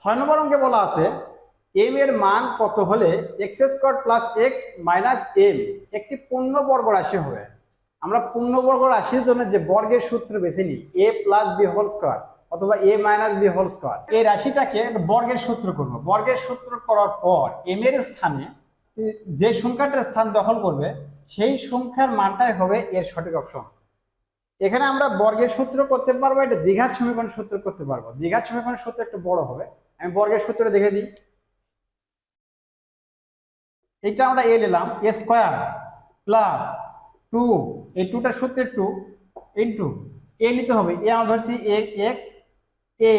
ছয় নম্বর অঙ্কে বলা আছে এম এর মান কত হলে X square plus X minus M একটি পূর্ণবর্গ রাশি হবে? আমরা পূর্ণবর্গ রাশির জন্য যে বর্গের সূত্র বেছে নিই A plus B whole square অথবা A minus B whole square এই রাশিটাকে বর্গের সূত্র করব। বর্গের সূত্র করার পর এম এর স্থানে যে সংখ্যাটার স্থান দখল করবে, সেই সংখ্যার মানটাই হবে এর সঠিক অপশন। এখানে আমরা বর্গের সূত্র করতে পারব এটা দ্বিঘাত সমীকরণ সূত্র করতে পারব। দ্বিঘাত সমীকরণ সূত্র একটু বড় হবে। আমি বর্গের সূত্রটা দেখে দিই। এটা আমরা এ নিলাম, এ স্কোয়ার প্লাস টু, এই টুটার সূত্রে টু ইন্টু এ নিতে হবে। এ আমরা ধরছি এ, এক্স, এ।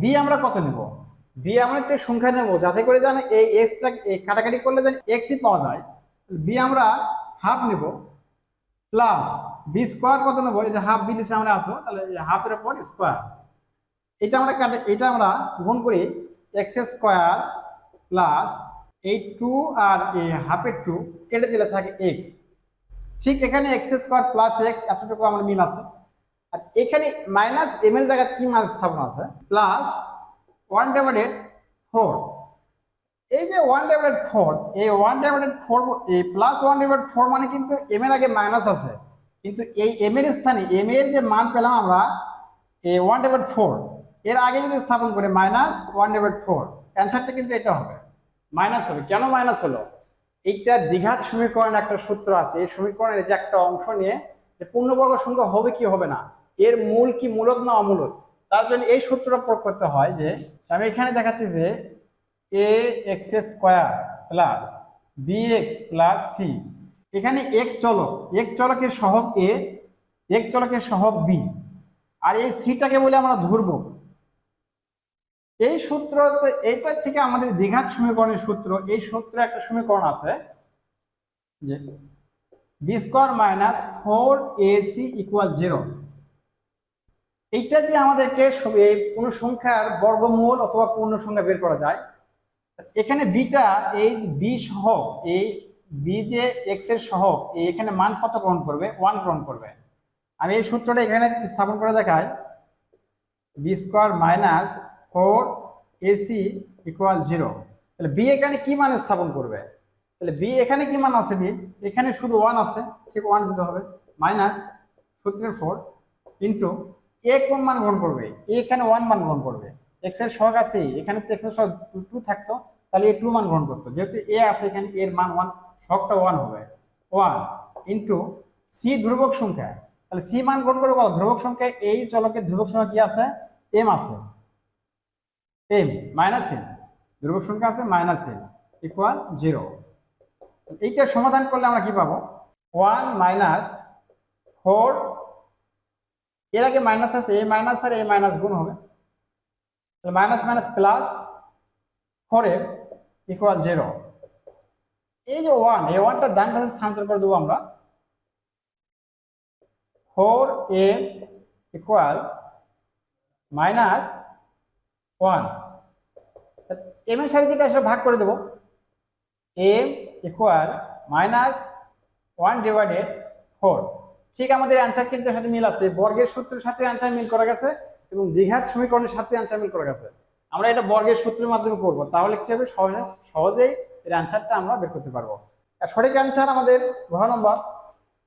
বি আমরা কত নেব? বি আমরা একটা সংখ্যা নেব, যাতে করে জানে এই এক্সটা কাটাকাটি করলে যেন এক্সই পাওয়া যায়। বি আমরা হাফ নেব, প্লাস বি স্কোয়ার কত নেব? এই যে হাফ বি নিচে আমরা এত তাহলে হাফের পর স্কোয়ার। এটা আমরা কাটে, এটা আমরা গুণ করি এক্স স্কোয়ার প্লাস এই টু আর এই হাফের টু কেটে দিলে থাকে এক্স ঠিক এখানে এক্স স্কোয়ার প্লাস এক্স এতটুকু আমার মিল আছে। আর এখানে মাইনাস এম এর জায়গায় কি মান স্থাপন আছে? প্লাস ওয়ান ডিভাইডেড ফোর এই যে ওয়ান ডিভাইডেড ফোর এই ওয়ান ডিভাইডেড ফোর এই প্লাস ওয়ান ডিভাইড ফোর মানে কিন্তু এম এর আগে মাইনাস আছে। কিন্তু এই এম এর স্থানে এম এর যে মান পেলাম আমরা, এই ওয়ান ডিভাইড ফোর এর আগে যদি স্থাপন করি মাইনাস ওয়ান ডিভাইড ফোর অ্যান্সারটা কিন্তু এটা হবে। মাইনাস হবে। কেন মাইনাস হলো? এইটা দ্বিঘাত সমীকরণ একটা সূত্র আছে। এই সমীকরণের যে একটা অংশ নিয়ে যে পূর্ণবর্গ সংখ্যা হবে কি হবে না? এর মূল কি মূলক না অমূলক? তার জন্য এই সূত্রটা প্রয়োগ করতে হয় যে আমি এখানে দেখাচ্ছি যে A X square plus B X plus C এখানে এক চলক। এক চলকের সহগ এ এক চলকের সহগ বি আর এই সিটাকে বলে আমরা ধরব। এই সূত্র এইটা থেকে আমাদের দীঘার সমীকরণের সূত্র, এই সূত্রে একটা সমীকরণ আছে, যে B square minus four A C equal zero এইটা দিয়ে আমাদেরকে কোনো সংখ্যার বর্গমূল অথবা পূর্ণ সংখ্যা বের করা যায়। এখানে বিটা এই বি সহ, এই বি যে এক্সের সহ এখানে মান কত গ্রহণ করবে? ওয়ান গ্রহণ করবে। আমি এই সূত্রটা এখানে স্থাপন করে দেখাই। B square minus four A C equal zero. তাহলে বি এখানে কি মান স্থাপন করবে? তাহলে বি এখানে কি মান আছে বি? এখানে শুধু ওয়ান আছে, ঠিক ওয়ান দিতে হবে। মাইনাস সূত্রের ফোর ইন্টু এ কোন মান গ্রহণ করবে? এখানে ওয়ান মান গ্রহণ করবে। এক্সের সহগ আছে এখানে তো এক্সের সহগ টু থাকতো। তাহলে এ টু মান গ্রহণ করতো। যেহেতু এ আছে এখানে এর মান ওয়ান সহগটা ওয়ান হবে। ওয়ান ইন্টু সি ধ্রুবক সংখ্যা। তাহলে সি মান গ্রহণ করবে কত? ধ্রুবক সংখ্যা এই চলকের ধ্রুবক সংখ্যা কি আছে? এম আছে। এম মাইনাস এম ধ্রুবক সংখ্যা আছে মাইনাস এম ইকুয়াল জিরো এইটা সমাধান করলে আমরা কি পাবো? ওয়ান মাইনাস ফোর এর আগে মাইনাস আছে এ মাইনাস আর এ মাইনাস গুণ হবে। Minus minus plus four M equal zero এই যে ওয়ান এই ওয়ানটা ডান পাশে স্থানান্তর করে দেবো আমরা। Four M equal minus one. M এর সাথে যেটা ভাগ করে দেবো। M equal minus one divided four ঠিক আমাদের অ্যান্সার কিন্তু সাথে মিল আছে। বর্গের সূত্রের সাথে অ্যান্সার মিল করা গেছে এবং দীঘার সমীকরণের সাথে অ্যান্সার মিল করা গেছে। আমরা এটা বর্গের সূত্রের মাধ্যমে করব। তাহলে কি হবে? সহজে সহজেই এর অ্যান্সারটা আমরা বের করতে পারব। সঠিক অ্যান্সার আমাদের ঘ নম্বর।